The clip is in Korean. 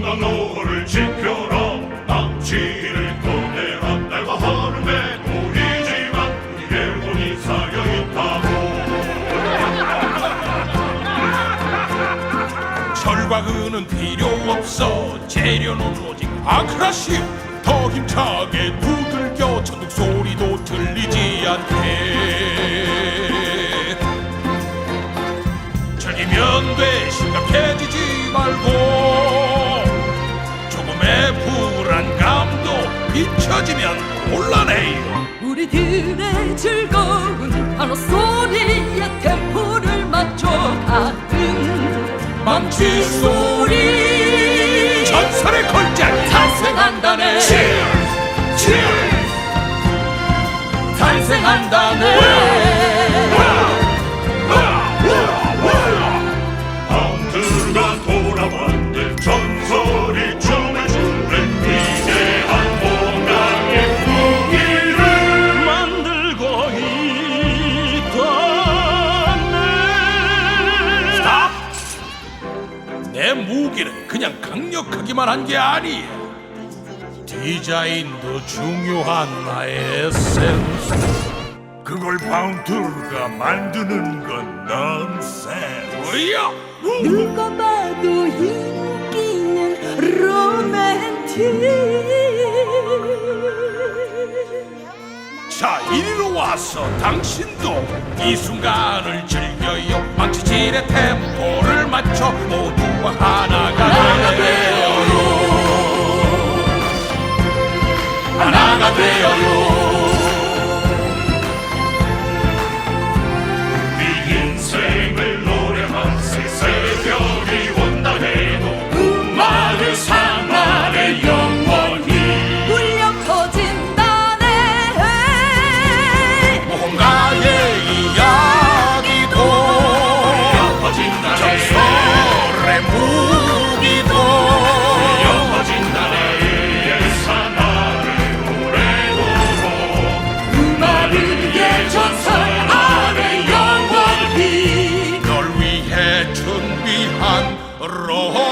나 너를 지켜라. 망치를 꺼내라 날과 하루에 우리지만 우리 영혼이 쌓여있다고. 철과 은은 필요 없어. 재료는 오직 아크라시오 더 힘차게 두들겨 천둥 소리도 들리지 않게. 즐기면 돼. 심각해지지 말고 잊혀지면 곤란해요. 우리들의 즐거운 환호 소리에 템포를 맞춰가는 망치 소리. 전설의 걸작. 탄생한다네. 탄생한다네 그냥 강력하기만 한 게 아니야 디자인도 중요한 나의 에센스. 그걸 바운드가 만드는 건 넌센스. 뭐야? 누가 봐도 인기는 로맨틱. 자 이리로 와서 당신도 이 순간을 즐겨요. 망치질의 템포를 맞춰 모두와 하나가 되어요. 하나가 되어요. Roll.